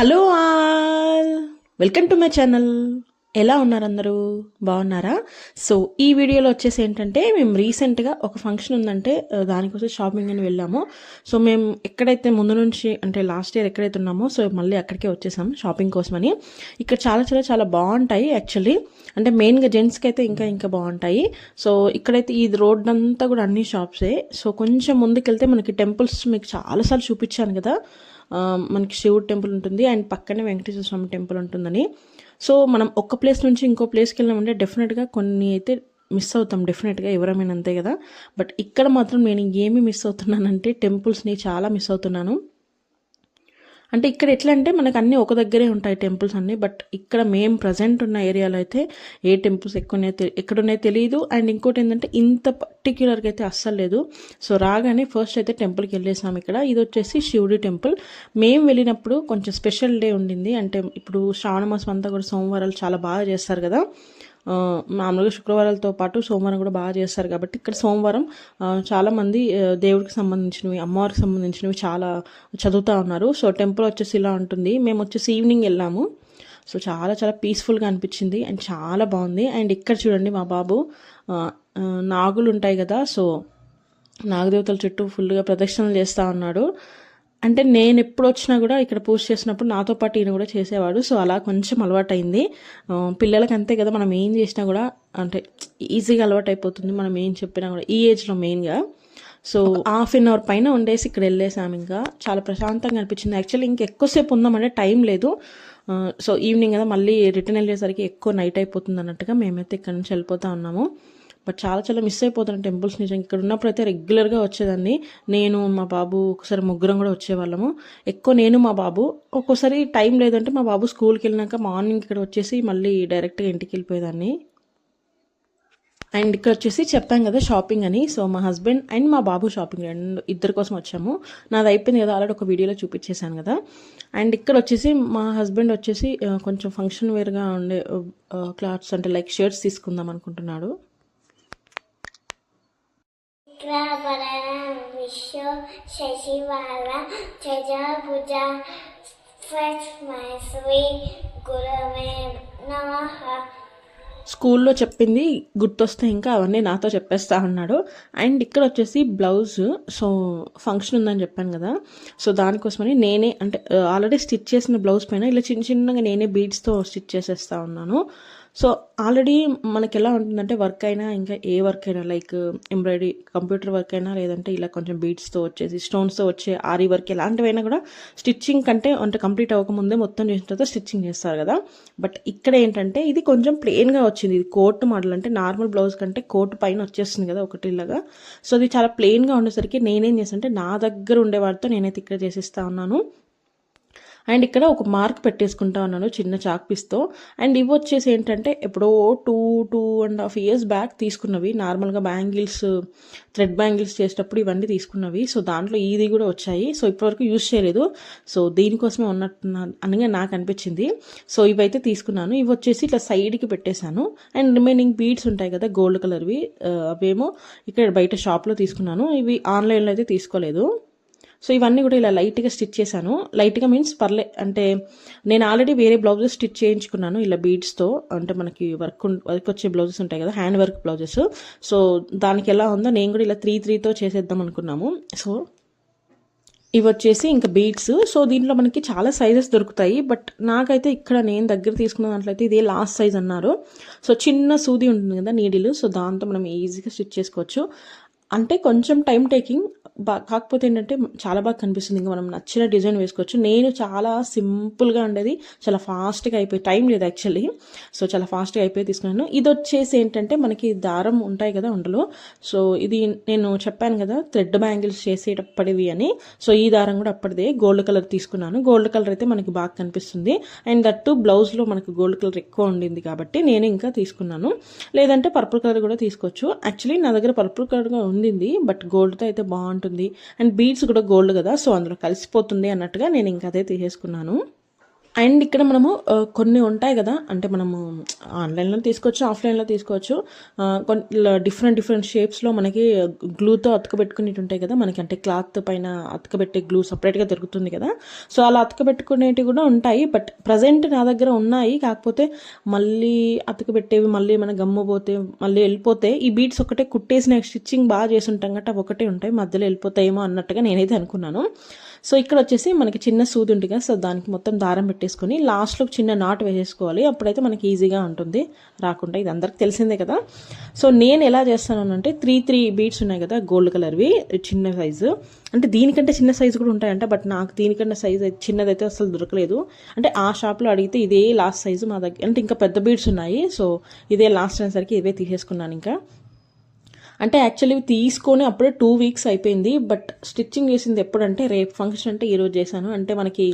Hello all. Welcome to my channel. ఎలా ఉన్నారు అందరూ? బాగున్నారా? సో ఈ వీడియోలో వచ్చేసి ఏంటంటే మేము రీసెంట్గా ఒక ఫంక్షన్ ఉందంటే దానికోసం షాపింగ్ అని వెళ్ళాము. సో మేము ఎక్కడైతే ముందు నుంచి అంటే లాస్ట్ ఇయర్ ఎక్కడైతే ఉన్నామో సో మళ్ళీ అక్కడికే వచ్చేసాం షాపింగ్ కోసమని. ఇక్కడ చాలా చాలా చాలా బాగుంటాయి యాక్చువల్లీ. అంటే మెయిన్గా జెంట్స్కి అయితే ఇంకా ఇంకా బాగుంటాయి. సో ఇక్కడైతే ఈ రోడ్ అంతా కూడా అన్ని షాప్సే. సో కొంచెం ముందుకెళ్తే మనకి టెంపుల్స్ మీకు చాలాసార్లు చూపించాను కదా. మనకి శివుడు టెంపుల్ ఉంటుంది. అండ్ పక్కనే వెంకటేశ్వర స్వామి టెంపుల్ ఉంటుందని. సో మనం ఒక్క ప్లేస్ నుంచి ఇంకో ప్లేస్కి వెళ్ళామంటే డెఫినెట్గా కొన్ని అయితే మిస్ అవుతాం. డెఫినెట్గా ఎవరమైనా అంతే కదా. బట్ ఇక్కడ మాత్రం నేను ఏమి మిస్ అవుతున్నానంటే టెంపుల్స్ని చాలా మిస్ అవుతున్నాను. అంటే ఇక్కడ ఎట్లా అంటే మనకు అన్నీ ఒక దగ్గరే ఉంటాయి టెంపుల్స్ అన్నీ బట్ ఇక్కడ మేము ప్రజెంట్ ఉన్న ఏరియాలో అయితే ఏ టెంపుల్స్ ఎక్కువనే తె- ఎక్కడున్నాయో తెలియదు అండ్ ఇంకోటి ఏంటంటే ఇంత పర్టిక్యులర్గా అయితే అస్సలు లేదు. సో రాగానే ఫస్ట్ అయితే టెంపుల్కి వెళ్ళేసాం ఇక్కడ. ఇది వచ్చేసి శివుడి టెంపుల్ మేము వెళ్ళినప్పుడు కొంచెం స్పెషల్ డే ఉండింది. అంటే ఇప్పుడు శ్రావణ మాసం అంతా కూడా సోమవారాలు చాలా బాగా చేస్తారు కదా. మామూలుగా శుక్రవారాలతో పాటు సోమవారం కూడా బాగా చేస్తారు కాబట్టి ఇక్కడ సోమవారం చాలామంది దేవుడికి సంబంధించినవి అమ్మవారికి సంబంధించినవి చాలా చదువుతూ ఉన్నారు. సో టెంపుల్ వచ్చేసి ఇలా ఉంటుంది. మేము వచ్చేసి ఈవినింగ్ వెళ్ళాము. సో చాలా చాలా పీస్ఫుల్గా అనిపించింది అండ్ చాలా బాగుంది. అండ్ ఇక్కడ చూడండి మా బాబు నాగులు ఉంటాయి కదా సో నాగదేవతల చుట్టూ ఫుల్గా ప్రదక్షిణలు చేస్తూ ఉన్నాడు. అంటే నేను ఎప్పుడు వచ్చినా కూడా ఇక్కడ పూజ చేసినప్పుడు నాతో పాటు ఈయన కూడా చేసేవాడు. సో అలా కొంచెం అలవాటైంది. ఆ, పిల్లలకి అంతే కదా మనం ఏం చేసినా కూడా అంటే ఈజీగా అలవాటు అయిపోతుంది మనం ఏం చెప్పినా కూడా ఈ ఏజ్లో మెయిన్గా. సో హాఫ్ అన్ అవర్ పైన ఉండేసి ఇక్కడ వెళ్ళేసాము ఇంకా. చాలా ప్రశాంతంగా అనిపించింది. యాక్చువల్లీ ఇంకా ఎక్కువసేపు ఉందామంటే టైం లేదు. సో ఈవినింగ్ కదా మళ్ళీ రిటర్న్ వెళ్ళేసరికి ఎక్కువ నైట్ అయిపోతుంది అన్నట్టుగా మేమైతే ఇక్కడ నుంచి వెళ్ళిపోతా ఉన్నాము. బట్ చాలా చాలా మిస్ అయిపోతున్నాను టెంపుల్స్ నిజంగా. ఇక్కడ ఉన్నప్పుడు అయితే రెగ్యులర్గా వచ్చేదాన్ని. నేను మా బాబు ఒకసారి ముగ్గురం కూడా వచ్చేవాళ్ళము. ఎక్కువ నేను మా బాబు ఒక్కోసారి టైం లేదంటే మా బాబు స్కూల్కి వెళ్ళినాక మార్నింగ్ ఇక్కడ వచ్చేసి మళ్ళీ డైరెక్ట్గా ఇంటికి వెళ్ళిపోయేదాన్ని. అండ్ ఇక్కడ వచ్చేసి చెప్పాం కదా షాపింగ్ అని. సో మా హస్బెండ్ అండ్ మా బాబు షాపింగ్ రెండు ఇద్దరి కోసం వచ్చాము. నాది అయిపోయింది కదా ఆల్రెడీ ఒక వీడియోలో చూపించేశాను కదా. అండ్ ఇక్కడ వచ్చేసి మా హస్బెండ్ వచ్చేసి కొంచెం ఫంక్షన్ వేర్గా ఉండే క్లాత్స్ అంటే లైక్ షర్ట్స్ తీసుకుందాం అనుకుంటున్నాడు. విగ్రహపరణ విశ్వ శశివాల చజభుజ గురవే స్కూల్లో చెప్పింది గుర్తొస్తే ఇంకా అవన్నీ నాతో చెప్పేస్తా ఉన్నాడు. అండ్ ఇక్కడ వచ్చేసి బ్లౌజ్ సో ఫంక్షన్ ఉందని చెప్పాను కదా. సో దానికోసమని నేనే అంటే ఆల్రెడీ స్టిచ్ చేసిన బ్లౌజ్ పైన ఇలా చిన్న చిన్నగా నేనే బీడ్స్తో స్టిచ్ చేసేస్తా ఉన్నాను. సో ఆల్రెడీ మనకి ఎలా ఉంటుందంటే వర్క్ అయినా ఇంకా ఏ వర్క్ అయినా లైక్ ఎంబ్రాయిడరీ కంప్యూటర్ వర్క్ అయినా లేదంటే ఇలా కొంచెం బీడ్స్తో వచ్చేసి స్టోన్స్తో వచ్చే ఆరి వర్క్ ఇలాంటివైనా కూడా స్టిచ్చింగ్ కంటే అంటే కంప్లీట్ అవ్వకముందే మొత్తం చేసిన తర్వాత స్టిచ్చింగ్ చేస్తారు కదా. బట్ ఇక్కడ ఏంటంటే ఇది కొంచెం ప్లెయిన్గా వచ్చింది. ఇది కోట్ మోడల్ అంటే నార్మల్ బ్లౌజ్ కంటే కోట్ పైన వచ్చేస్తుంది కదా ఒకటి ఇలాగా. సో అది చాలా ప్లెయిన్గా ఉండేసరికి నేనేం చేస్తానంటే నా దగ్గర ఉండే వాటితో నేనైతే ఇక్కడ చేసిస్తా ఉన్నాను. అండ్ ఇక్కడ ఒక మార్క్ పెట్టేసుకుంటా ఉన్నాను చిన్న చాక్ పీస్తో అండ్ ఇవి వచ్చేసి ఏంటంటే ఎప్పుడో two two and half years back తీసుకున్నవి. నార్మల్గా బ్యాంగిల్స్ థ్రెడ్ బ్యాంగిల్స్ చేసేటప్పుడు ఇవన్నీ తీసుకున్నవి. సో దాంట్లో ఇది కూడా వచ్చాయి. సో ఇప్పటివరకు యూజ్ చేయలేదు. సో దీనికోసమే ఉన్నట్టు అనగా నాకు అనిపించింది. సో ఇవైతే తీసుకున్నాను. ఇవి వచ్చేసి ఇట్లా సైడ్కి పెట్టేశాను. అండ్ రిమైనింగ్ బీడ్స్ ఉంటాయి కదా గోల్డ్ కలర్వి అవేమో ఇక్కడ బయట షాప్లో తీసుకున్నాను. ఇవి ఆన్లైన్లో అయితే తీసుకోలేదు. సో ఇవన్నీ కూడా ఇలా లైట్గా స్టిచ్ చేశాను. లైట్గా మీన్స్ పర్లే అంటే నేను ఆల్రెడీ వేరే బ్లౌజెస్ స్టిచ్ చేయించుకున్నాను ఇలా బీడ్స్తో అంటే మనకి వర్క్ వర్క్ వచ్చే బ్లౌజెస్ ఉంటాయి కదా హ్యాండ్ వర్క్ బ్లౌజెస్ సో దానికి ఎలా ఉందో నేను కూడా ఇలా త్రీ త్రీతో చేసేద్దాం అనుకున్నాము. సో ఇవి వచ్చేసి ఇంకా బీడ్స్ సో దీంట్లో మనకి చాలా సైజెస్ దొరుకుతాయి. బట్ నాకైతే ఇక్కడ నేను దగ్గర తీసుకున్న దాంట్లో అయితే ఇదే లాస్ట్ సైజ్ అన్నారు. సో చిన్న సూది ఉంటుంది కదా నీడిల్ సో దాంతో మనం ఈజీగా స్టిచ్ చేసుకోవచ్చు. అంటే కొంచెం టైం టేకింగ్ బా కాకపోతే ఏంటంటే చాలా బాగా కనిపిస్తుంది. ఇంకా మనం నచ్చిన డిజైన్ వేసుకోవచ్చు. నేను చాలా సింపుల్గా ఉండేది. చాలా ఫాస్ట్గా అయిపోయి టైం లేదు యాక్చువల్లీ సో చాలా ఫాస్ట్గా అయిపోయి తీసుకున్నాను. ఇది వచ్చేసి ఏంటంటే మనకి దారం ఉంటాయి కదా ఉండలో. సో ఇది నేను చెప్పాను కదా థ్రెడ్ బ్యాంగిల్స్ చేసేటప్పటివి అని. సో ఈ దారం కూడా అప్పటిదే. గోల్డ్ కలర్ తీసుకున్నాను. గోల్డ్ కలర్ అయితే మనకి బాగా కనిపిస్తుంది. అండ్ దట్టు బ్లౌజ్లో మనకి గోల్డ్ కలర్ ఎక్కువ ఉండింది కాబట్టి నేను ఇంకా తీసుకున్నాను. లేదంటే పర్పుల్ కలర్ కూడా తీసుకోవచ్చు. యాక్చువల్లీ నా దగ్గర పర్పుల్ కలర్గా ఉంది ఉండింది బట్ గోల్డ్తో అయితే బాగుంటుంది. అండ్ బీడ్స్ కూడా గోల్డ్ కదా సో అందులో కలిసిపోతుంది అన్నట్టుగా నేను ఇంకా అదే తీసేసుకున్నాను. అండ్ ఇక్కడ మనము కొన్ని ఉంటాయి కదా అంటే మనము ఆన్లైన్లో తీసుకోవచ్చు ఆఫ్లైన్లో తీసుకోవచ్చు. కొన్ని డిఫరెంట్ డిఫరెంట్ షేప్స్లో మనకి గ్లూతో అతకబెట్టుకునేవి ఉంటాయి కదా మనకి అంటే క్లాత్ పైన అతకబెట్టే గ్లూ సపరేట్గా దొరుకుతుంది కదా. సో అలా అతకబెట్టుకునేవి కూడా ఉంటాయి బట్ ప్రజెంట్ నా దగ్గర ఉన్నాయి. కాకపోతే మళ్ళీ అతకబెట్టేవి మళ్ళీ మన గమ్ము పోతే మళ్ళీ వెళ్ళిపోతే ఈ బీట్స్ ఒకటే కుట్టేసిన స్టిచ్చింగ్ బాగా చేసి ఉంటాం కాబట్టి అవి ఒకటే ఉంటాయి మధ్యలో వెళ్ళిపోతాయేమో అన్నట్టుగా నేనైతే అనుకున్నాను. సో ఇక్కడ వచ్చేసి మనకి చిన్న సూది ఉంటుంది కదా సో దానికి మొత్తం దారం పెట్టేసుకొని లాస్ట్లో చిన్న నాట్ వేసేసుకోవాలి. అప్పుడైతే మనకి ఈజీగా ఉంటుంది. రాకుండా ఇది అందరికి తెలిసిందే కదా. సో నేను ఎలా చేస్తాను అంటే త్రీ త్రీ బీట్స్ ఉన్నాయి కదా గోల్డ్ కలర్వి చిన్న సైజు అంటే దీనికంటే చిన్న సైజు కూడా ఉంటాయంట బట్ నాకు దీనికంటే సైజు చిన్నదైతే అసలు దొరకలేదు. అంటే ఆ షాప్లో అడిగితే ఇదే లాస్ట్ సైజు మా దగ్గర అంటే ఇంకా పెద్ద బీడ్స్ ఉన్నాయి. సో ఇదే లాస్ట్ అనేసరికి ఇవే తీసేసుకున్నాను ఇంకా. అంటే యాక్చువల్లీ తీసుకొని అప్పుడే టూ వీక్స్ అయిపోయింది బట్ స్టిచ్చింగ్ చేసింది ఎప్పుడంటే రేపు ఫంక్షన్ అంటే ఈరోజు చేశాను. అంటే మనకి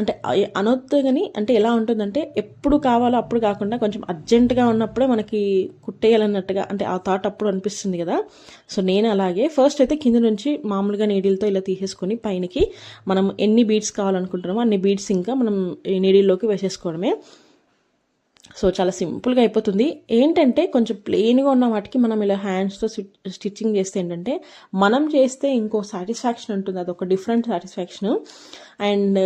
అంటే అనొద్దు కానీ అంటే ఎలా ఉంటుందంటే ఎప్పుడు కావాలో అప్పుడు కాకుండా కొంచెం అర్జెంటుగా ఉన్నప్పుడే మనకి కుట్టేయాలన్నట్టుగా అంటే ఆ థాట్ అప్పుడు అనిపిస్తుంది కదా. సో నేను అలాగే ఫస్ట్ అయితే కింద నుంచి మామూలుగా నీడిల్తో ఇలా తీసేసుకొని పైనకి మనం ఎన్ని బీడ్స్ కావాలనుకుంటున్నామో అన్ని బీడ్స్ ఇంకా మనం ఈ నీడిల్లోకి వేసేసుకోవడమే. సో చాలా సింపుల్గా అయిపోతుంది. ఏంటంటే కొంచెం ప్లెయిన్గా ఉన్న వాటికి మనం ఇలా హ్యాండ్స్తో స్టిచ్చింగ్ చేస్తే ఏంటంటే మనం చేస్తే ఇంకో సాటిస్ఫాక్షన్ ఉంటుంది. అదొక డిఫరెంట్ సాటిస్ఫాక్షన్ అండ్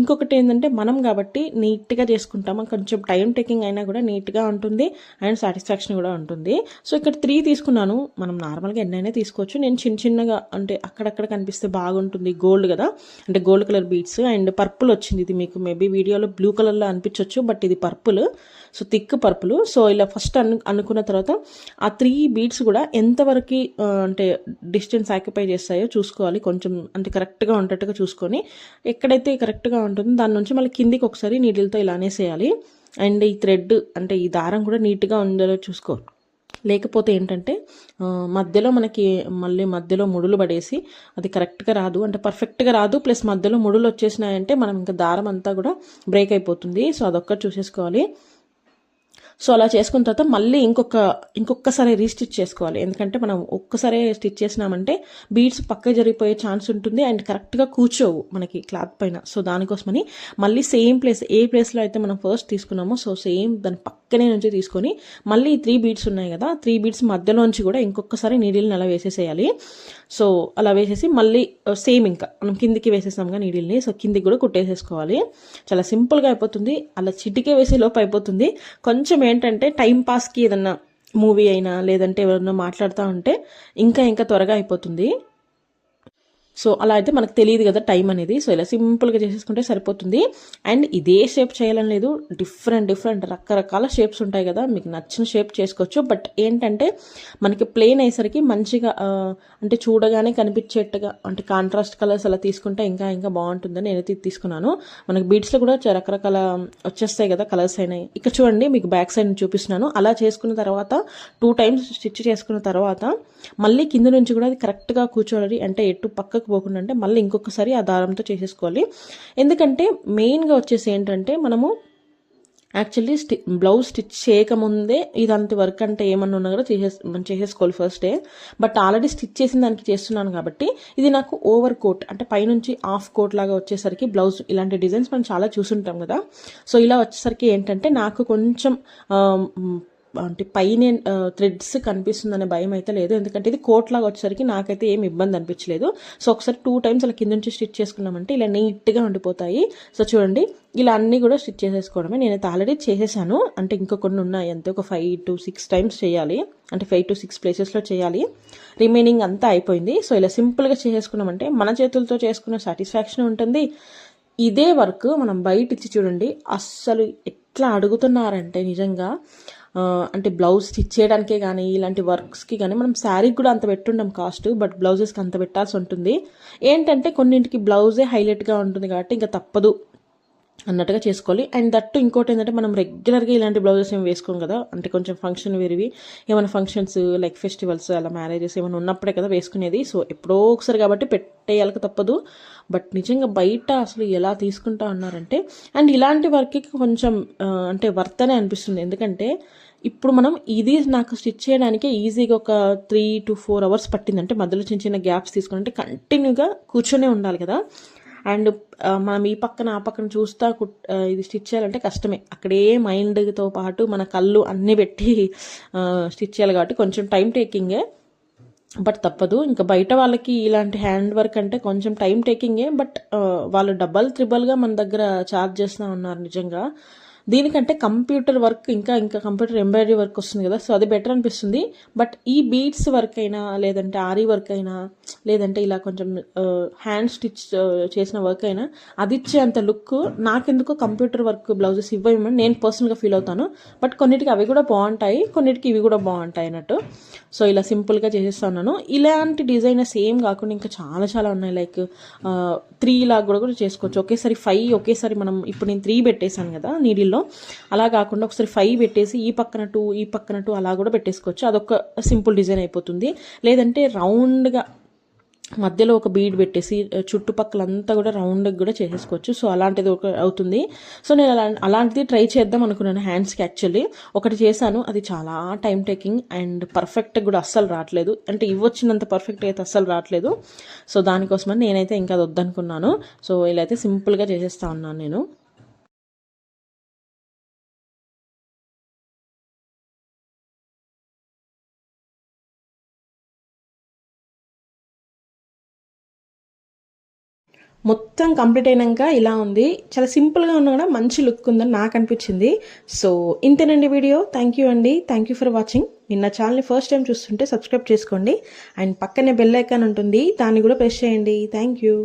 ఇంకొకటి ఏంటంటే మనం కాబట్టి నీట్గా చేసుకుంటాం కొంచెం టైం టేకింగ్ అయినా కూడా నీట్గా ఉంటుంది అండ్ సాటిస్ఫాక్షన్ కూడా ఉంటుంది. సో ఇక్కడ త్రీ తీసుకున్నాను. మనం నార్మల్గా ఎన్నైనా తీసుకోవచ్చు. నేను చిన్న చిన్నగా అంటే అక్కడక్కడ కనిపిస్తే బాగుంటుంది గోల్డ్ కదా. అంటే gold colour beads and purple వచ్చింది. ఇది మీకు మేబీ వీడియోలో బ్లూ కలర్లో అనిపించవచ్చు బట్ ఇది purple so thick purple. So ఇలా ఫస్ట్ అను అనుకున్న తర్వాత ఆ త్రీ బీట్స్ కూడా ఎంతవరకు అంటే డిస్టెన్స్ ఆక్యుపై చేస్తాయో చూసుకోవాలి. కొంచెం అంటే కరెక్ట్గా ఉండేట్టుగా చూసుకొని ఎక్కడైతే కరెక్ట్గా ఉంటుందో దాని నుంచి మళ్ళీ కిందికి ఒకసారి నీడిల్తో ఇలా అనేసేయాలి. అండ్ ఈ థ్రెడ్ అంటే ఈ దారం కూడా నీట్గా ఉందో చూసుకో లేకపోతే ఏంటంటే మధ్యలో మనకి మళ్ళీ మధ్యలో ముడులు పడేసి అది కరెక్ట్గా రాదు. అంటే పర్ఫెక్ట్గా రాదు ప్లస్ మధ్యలో ముడులు వచ్చేసినాయంటే మనం ఇంకా దారం అంతా కూడా బ్రేక్ అయిపోతుంది. సో అదొక్కటి చూసేసుకోవాలి. సో అలా చేసుకున్న తర్వాత మళ్ళీ ఇంకొక ఇంకొకసారి రీస్టిచ్ చేసుకోవాలి. ఎందుకంటే మనం ఒక్కసారి స్టిచ్ చేసినామంటే బీడ్స్ పక్క జరిగిపోయే ఛాన్స్ ఉంటుంది అండ్ కరెక్ట్గా కూర్చోవు మనకి క్లాత్ పైన. సో దానికోసమని మళ్ళీ సేమ్ ప్లేస్ ఏ ప్లేస్లో అయితే మనం ఫస్ట్ తీసుకున్నామో సో సేమ్ దాని పక్కనే నుంచి తీసుకొని మళ్ళీ త్రీ బీడ్స్ ఉన్నాయి కదా త్రీ బీడ్స్ మధ్యలోంచి కూడా ఇంకొకసారి నీడిల్ని అలా వేసేసేయాలి. సో అలా వేసేసి మళ్ళీ uh, సేమ్ ఇంకా మనం కిందికి వేసేసాంగా నీడిల్ని సో కిందికి కూడా కుట్టేసేసుకోవాలి. చాలా సింపుల్గా అయిపోతుంది. అలా చిటికే వేసే లోపు అయిపోతుంది. కొంచెం ఏంటంటే టైంపాస్కి ఏదన్నా మూవీ అయినా లేదంటే ఎవరన్నా మాట్లాడుతూ ఉంటే ఇంకా ఇంకా త్వరగా అయిపోతుంది. సో అలా అయితే మనకు తెలియదు కదా టైం అనేది. సో ఇలా సింపుల్గా చేసేసుకుంటే సరిపోతుంది. అండ్ ఇదే షేప్ చేయాలని లేదు. డిఫరెంట్ డిఫరెంట్ రకరకాల షేప్స్ ఉంటాయి కదా. మీకు నచ్చిన షేప్ చేసుకోవచ్చు. బట్ ఏంటంటే మనకి ప్లెయిన్ అయ్యేసరికి మంచిగా అంటే చూడగానే కనిపించేట్టుగా అంటే కాంట్రాస్ట్ కలర్స్ అలా తీసుకుంటే ఇంకా ఇంకా బాగుంటుందని నేనైతే తీసుకున్నాను. మనకి బీట్స్లో కూడా రకరకాల వచ్చేస్తాయి కదా కలర్స్ అయినాయి. ఇక్కడ చూడండి మీకు బ్యాక్ సైడ్ చూపిస్తున్నాను. అలా చేసుకున్న తర్వాత టూ టైమ్స్ స్టిచ్ చేసుకున్న తర్వాత మళ్ళీ కింద నుంచి కూడా అది కరెక్ట్గా కూర్చోడాలి అంటే ఎటు పోకుండా అంటే మళ్ళీ ఇంకొకసారి ఆ దారంతో చేసేసుకోవాలి. ఎందుకంటే మెయిన్గా వచ్చేసి ఏంటంటే మనము యాక్చువల్లీ స్టి బ్లౌజ్ స్టిచ్ చేయకముందే ఇదంత వర్క్ అంటే ఏమన్నా ఉన్నా కూడా చేసే మనం చేసేసుకోవాలి first day but already stitch చేసిన దానికి చేస్తున్నాను కాబట్టి ఇది నాకు ఓవర్ కోట్ అంటే పైనుంచి హాఫ్ కోట్ లాగా వచ్చేసరికి బ్లౌజ్ ఇలాంటి డిజైన్స్ మనం చాలా చూసుంటాం కదా. సో ఇలా వచ్చేసరికి ఏంటంటే నాకు కొంచెం అంటే పైన థ్రెడ్స్ కనిపిస్తుందనే భయం అయితే లేదు. ఎందుకంటే ఇది కోట్ లాగా వచ్చేసరికి నాకైతే ఏం ఇబ్బంది అనిపించలేదు. సో ఒకసారి టూ టైమ్స్ అలా కింద నుంచి స్టిచ్ చేసుకున్నామంటే ఇలా నీట్గా ఉండిపోతాయి. సో చూడండి ఇలా అన్నీ కూడా స్టిచ్ చేసేసుకోవడమే. నేనైతే ఆల్రెడీ చేసేసాను. అంటే ఇంకా కొన్ని ఉన్నాయి. అంతే ఒక ఫైవ్ టు సిక్స్ టైమ్స్ చేయాలి. అంటే ఫైవ్ టు సిక్స్ ప్లేసెస్లో చేయాలి. రిమైనింగ్ అంతా అయిపోయింది. సో ఇలా సింపుల్గా చేసేసుకున్నామంటే మన చేతులతో చేసుకున్న సాటిస్ఫాక్షన్ ఉంటుంది. ఇదే వర్క్ మనం బయట ఇచ్చి చూడండి అస్సలు ఎట్లా అడుగుతున్నారంటే నిజంగా అంటే బ్లౌజ్ స్టిచ్ చేయడానికే కానీ ఇలాంటి వర్క్స్కి కానీ మనం శారీకి కూడా అంత పెట్టుండం కాస్ట్ బట్ బ్లౌజెస్కి అంత పెట్టాల్సి ఉంటుంది. ఏంటంటే కొన్నింటికి బ్లౌజే హైలైట్గా ఉంటుంది కాబట్టి ఇంకా తప్పదు అన్నట్టుగా చేసుకోవాలి. అండ్ దట్టు ఇంకోటి ఏంటంటే మనం రెగ్యులర్గా ఇలాంటి బ్లౌజెస్ ఏమి వేసుకోం కదా అంటే కొంచెం ఫంక్షన్ వేరివి ఏమైనా ఫంక్షన్స్ లైక్ ఫెస్టివల్స్ అలా మ్యారేజెస్ ఏమైనా ఉన్నప్పుడే కదా వేసుకునేది. సో ఎప్పుడో ఒకసారి కాబట్టి పెట్టేయాలక తప్పదు. బట్ నిజంగా బయట అసలు ఎలా తీసుకుంటా ఉన్నారంటే అండ్ ఇలాంటి వర్క్కి కొంచెం అంటే వర్త్ అనే అనిపిస్తుంది. ఎందుకంటే ఇప్పుడు మనం ఇది నాకు స్టిచ్ చేయడానికి ఈజీగా ఒక త్రీ టు ఫోర్ అవర్స్ పట్టింది అంటే మధ్యలో చిన్న చిన్న గ్యాప్స్ తీసుకుని అంటే కంటిన్యూగా కూర్చొనే ఉండాలి కదా. అండ్ మనం ఈ పక్కన ఆ పక్కన చూస్తా కుట్ ఇది స్టిచ్ చేయాలంటే కష్టమే. అక్కడే మైండ్తో పాటు మన కళ్ళు అన్నీ పెట్టి స్టిచ్ చేయాలి కాబట్టి కొంచెం టైం టేకింగే. బట్ తప్పదు. ఇంకా బయట వాళ్ళకి ఇలాంటి హ్యాండ్ వర్క్ అంటే కొంచెం టైం టేకింగే. బట్ వాళ్ళు డబల్ త్రిబల్గా మన దగ్గర ఛార్జ్ చేస్తూ ఉన్నారు నిజంగా. దీనికంటే కంప్యూటర్ వర్క్ ఇంకా ఇంకా కంప్యూటర్ ఎంబ్రాయిడరీ వర్క్ వస్తుంది కదా. సో అది బెటర్ అనిపిస్తుంది. బట్ ఈ బీడ్స్ వర్క్ అయినా లేదంటే ఆరీ వర్క్ అయినా లేదంటే ఇలా కొంచెం హ్యాండ్ స్టిచ్ చేసిన వర్క్ అయినా అది ఇచ్చే అంత లుక్ నాకెందుకో కంప్యూటర్ వర్క్ బ్లౌజెస్ ఇవ్వమని నేను పర్సనల్గా ఫీల్ అవుతాను. బట్ కొన్నిటికి అవి కూడా బాగుంటాయి కొన్నిటికి ఇవి కూడా బాగుంటాయి అన్నట్టు. సో ఇలా సింపుల్గా చేసేస్తున్నాను ఇలాంటి డిజైనర్స్ ఏం కాకుండా ఇంకా చాలా చాలా ఉన్నాయి. లైక్ త్రీ లాగా కూడా కూడా చేసుకోవచ్చు. ఒకేసారి ఫైవ్ ఒకేసారి మనం ఇప్పుడు నేను త్రీ పెట్టేశాను కదా నీడిల్లో అలా కాకుండా ఒకసారి ఫైవ్ పెట్టేసి ఈ పక్కన టూ ఈ పక్కన టూ అలా కూడా పెట్టేసుకోవచ్చు. అదొక సింపుల్ డిజైన్ అయిపోతుంది. లేదంటే రౌండ్గా మధ్యలో ఒక బీడ్ పెట్టేసి చుట్టుపక్కల చుట్టుపక్కలంతా కూడా రౌండ్గా కూడా చేసేసుకోవచ్చు. సో అలాంటిది ఒక అవుతుంది. సో నేను అలా అలాంటిది ట్రై చేద్దాం అనుకున్నాను హ్యాండ్స్కి యాక్చువల్లీ. ఒకటి చేశాను. అది చాలా టైం టేకింగ్ అండ్ పర్ఫెక్ట్ కూడా అస్సలు రావట్లేదు. అంటే ఇవ్వచ్చినంత పర్ఫెక్ట్ అయితే అస్సలు రావట్లేదు. సో దానికోసమని నేనైతే ఇంకా అది వద్దనుకున్నాను. సో ఇలా అయితే సింపుల్గా చేసేస్తా ఉన్నాను నేను. మొత్తం కంప్లీట్ అయినాక ఇలా ఉంది. చాలా సింపుల్గా ఉన్నా కూడా మంచి లుక్ ఉందని నాకు అనిపించింది. సో ఇంతేనండి వీడియో. థ్యాంక్ యూ అండి. థ్యాంక్ యూ ఫర్ వాచింగ్ నిన్న ఛానల్ని ఫస్ట్ టైం చూస్తుంటే సబ్స్క్రైబ్ చేసుకోండి. అండ్ పక్కనే బెల్ ఐకాన్ ఉంటుంది. దాన్ని కూడా ప్రెస్ చేయండి. Thank you